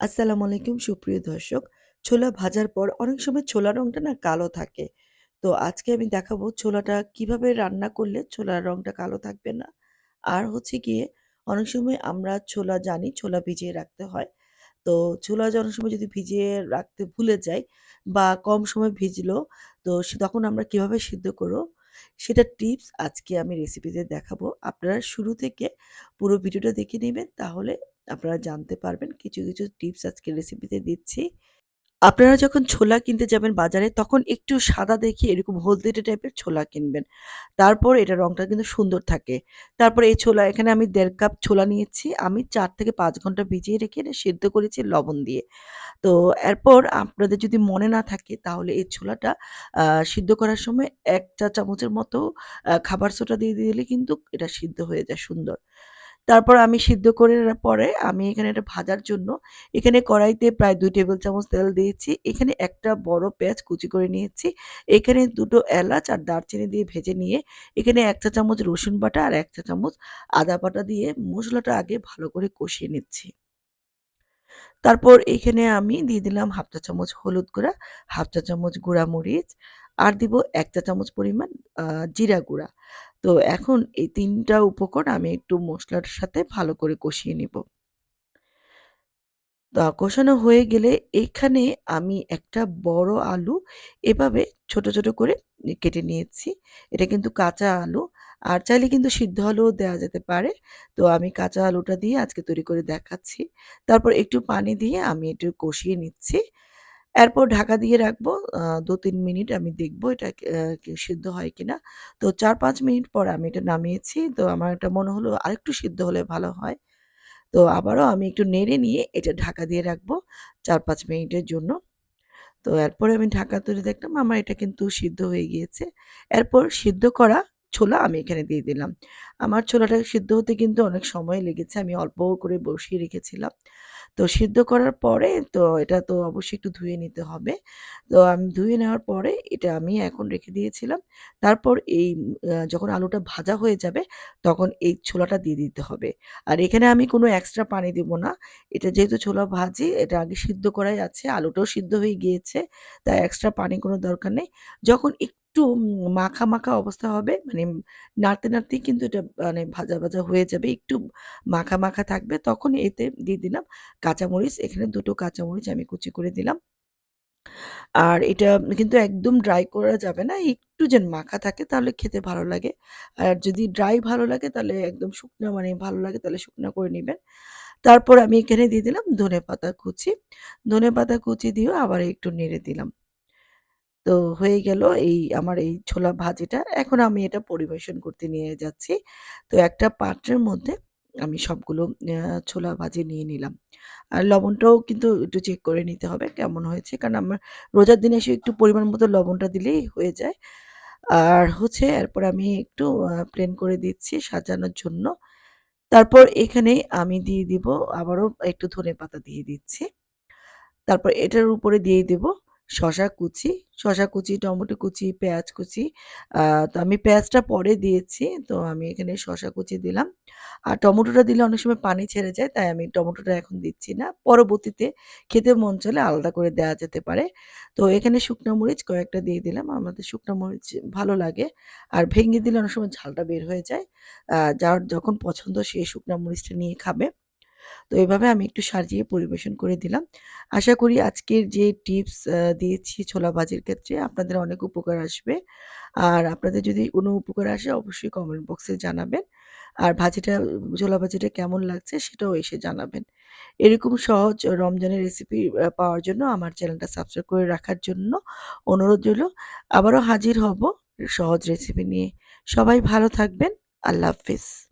আসসালামু আলাইকুম, সুপ্রিয় দর্শক। ছোলা ভাজার পর অনেক সময় ছোলার রংটা না কালো থাকে। তো আজকে আমি দেখাবো ছোলাটা কীভাবে রান্না করলে ছোলার রংটা কালো থাকবে না। আর হচ্ছে গিয়ে অনেক সময় আমরা ছোলা জানি ছোলা ভিজিয়ে রাখতে হয়। তো ছোলা অনেক সময় যদি ভিজিয়ে রাখতে ভুলে যাই বা কম সময় ভিজলো, তো তখন আমরা কীভাবে সিদ্ধ করব সেটার টিপস আজকে আমি রেসিপিতে দেখাবো। আপনারা শুরু থেকে পুরো ভিডিওটা দেখে নেবেন, তাহলে আপনারা জানতে পারবেন। কিছু, কিছু টিপস আজকে রেসিপিতে দিচ্ছি। আপনারা যখন ছোলা কিনতে যাবেন বাজারে তখন একটু সাদা দেখে এরকম হলদেটে টাইপের ছোলা কিনবেন। তারপর এটার রংটা কিন্তু সুন্দর থাকে। তারপরে এই ছোলা এখানে আমি দেড় কাপ ছোলা নিয়েছি। আমি চার থেকে পাঁচ ঘণ্টা ভিজিয়ে রেখে এটা সিদ্ধ করেছি লবণ দিয়ে। তো এরপর আপনাদের যদি মনে না থাকে তাহলে এই ছোলাটা সিদ্ধ করার সময় ১ চা চামচের মতো খাবার সোডা দিয়ে দিলে কিন্তু এটা সিদ্ধ হয়ে যায় সুন্দর। তারপর আমি সিদ্ধ করে পরে আমি এখানে এটা ভাজার জন্য এখানে কড়াইতে প্রায় দুই টেবিল চামচ তেল দিয়েছি। এখানে একটা বড় পেঁয়াজ কুচি করে নিয়েছি। এখানে দুটো এলাচ আর দারচিনি দিয়ে ভেজে নিয়ে এখানে ১ চা চামচ রসুন বাটা আর এক চা চামচ আদা বাটা দিয়ে মশলাটা আগে ভালো করে কষিয়ে নিচ্ছি। তারপর এখানে আমি দিয়ে দিলাম হাফ চা চামচ হলুদ গুঁড়া, হাফ চা চামচ গুঁড়া মরিচ আর দিব ১ চা চামচ পরিমাণ জিরা গুঁড়া। তো এখন এই তিনটা উপকরণ আমি একটু মসলার সাথে ভালো করে কষিয়ে নিব। তা কষানো হয়ে গেলে এখানে আমি একটা বড় আলু এভাবে ছোট, ছোট করে কেটে নিয়েছি। এটা কিন্তু কাঁচা আলু। আর চাইলে কিন্তু সিদ্ধ আলুও দেওয়া যেতে পারে। তো আমি কাঁচা আলুটা দিয়ে আজকে তৈরি করে দেখাচ্ছি। তারপর একটু পানি দিয়ে আমি একটু কষিয়ে নিচ্ছি। এরপর ঢাকা দিয়ে রাখব দু ২-৩ মিনিট আমি দেখব এটা সিদ্ধ হয় কিনা। তো ৪-৫ মিনিট পর আমি এটা নামিয়েছি। তো আমার এটা মনে হলো আরেকটু সিদ্ধ হলে ভালো হয়। তো আবারও আমি একটু নেড়ে নিয়ে এটা ঢাকা দিয়ে রাখব ৪-৫ মিনিটের জন্য। তো এরপরে আমি ঢাকা তুলে দেখলাম, আমার এটা কিন্তু সিদ্ধ হয়ে গিয়েছে। এরপর সিদ্ধ করা ছোলা আমি এখানে দিয়ে দিলাম। আমার ছোলাটা সিদ্ধ হতে কিন্তু অনেক সময় লেগেছে। আমি অল্প করে বসিয়ে রেখেছিলাম। তো সিদ্ধ করার পরে তো এটা তো অবশ্যই একটু ধুয়ে নিতে হবে। তো আমি ধুয়ে নেওয়ার পরে এটা আমি এখন রেখে দিয়েছিলাম। তারপর এই যখন আলুটা ভাজা হয়ে যাবে তখন এই ছোলাটা দিয়ে দিতে হবে। আর এখানে আমি কোনো এক্সট্রা পানি দিব না। এটা যেহেতু ছোলা ভাজি এটা আগে সিদ্ধ করাই আছে, আলুটাও সিদ্ধ হয়ে গিয়েছে। তাই এক্সট্রা পানির কোনো দরকার নেই। যখন একটু মাখা, মাখা অবস্থা হবে মানে নাড়তে, নাড়তেই কিন্তু এটা মানে ভাজা, ভাজা হয়ে যাবে। একটু মাখা, মাখা থাকবে তখন এতে দিয়ে দিলাম কাঁচামরিচ। এখানে ২ টো কাঁচামরিচ আমি কুচি করে দিলাম। আর এটা কিন্তু একদম ড্রাই করা যাবে না। একটু যেন মাখা থাকে তাহলে খেতে ভালো লাগে। আর যদি ড্রাই ভালো লাগে তাহলে একদম শুকনা মানে ভালো লাগে তাহলে শুকনা করে নিবেন। তারপর আমি এখানে দিয়ে দিলাম ধনেপাতা কুচি। ধনেপাতা কুচি দিয়েও আবার একটু নেড়ে দিলাম। তো হয়ে গেল এই আমার এই ছোলা ভাজিটা। এখন আমি এটা পরিবেশন করতে নিয়ে যাচ্ছি। তো একটা পাত্রের মধ্যে আমি সবগুলো ছোলা ভাজি নিয়ে নিলাম। আর লবণটাও কিন্তু একটু চেক করে নিতে হবে কেমন হয়েছে। কারণ আমার রোজার দিনে এসে একটু পরিমাণ মতো লবণটা দিলেই হয়ে যায়। আর হচ্ছে এরপর আমি একটু প্লেন করে দিচ্ছি সাজানোর জন্য। তারপর এখানে আমি দিয়ে দিব, আবারও একটু ধনেপাতা দিয়ে দিচ্ছি। তারপর এটার উপরে দিয়ে দেব শসা কুচি, শশা কুচি, টমেটো কুচি, পেঁয়াজ কুচি। তো আমি পেঁয়াজটা পরে দিয়েছি। তো আমি এখানে শসা কুচি দিলাম। আর টমেটোটা দিলে অনেক সময় পানি ছেড়ে যায়। তাই আমি টমেটোটা এখন দিচ্ছি না। পরবর্তীতে খেতে মন চলে আলাদা করে দেওয়া যেতে পারে। তো এখানে শুকনো মরিচ কয়েকটা দিয়ে দিলাম। আমাদের শুকনো মরিচ ভালো লাগে। আর ভেঙে দিলে অনেক সময় ঝালটা বের হয়ে যায়। যার যখন পছন্দ সে শুকনো মরিচটা নিয়ে খাবে। তো এভাবে আমি একটু সাজিয়ে পরিবেশন করে দিলাম। আশা করি আজকের যে টিপস দিয়েছি ছোলা ভাজির ক্ষেত্রে আপনাদের অনেক উপকার আসবে। আর আপনাদের যদি কোনো উপকার আসে অবশ্যই কমেন্ট বক্সে জানাবেন। আর ভাজিটা, ছোলা ভাজিটা কেমন লাগছে সেটাও এসে জানাবেন। এরকম সহজ রমজানের রেসিপি পাওয়ার জন্য আমার চ্যানেলটা সাবস্ক্রাইব করে রাখার জন্য অনুরোধ রইল। আবারও হাজির হব সহজ রেসিপি নিয়ে। সবাই ভালো থাকবেন। আল্লাহ হাফেজ।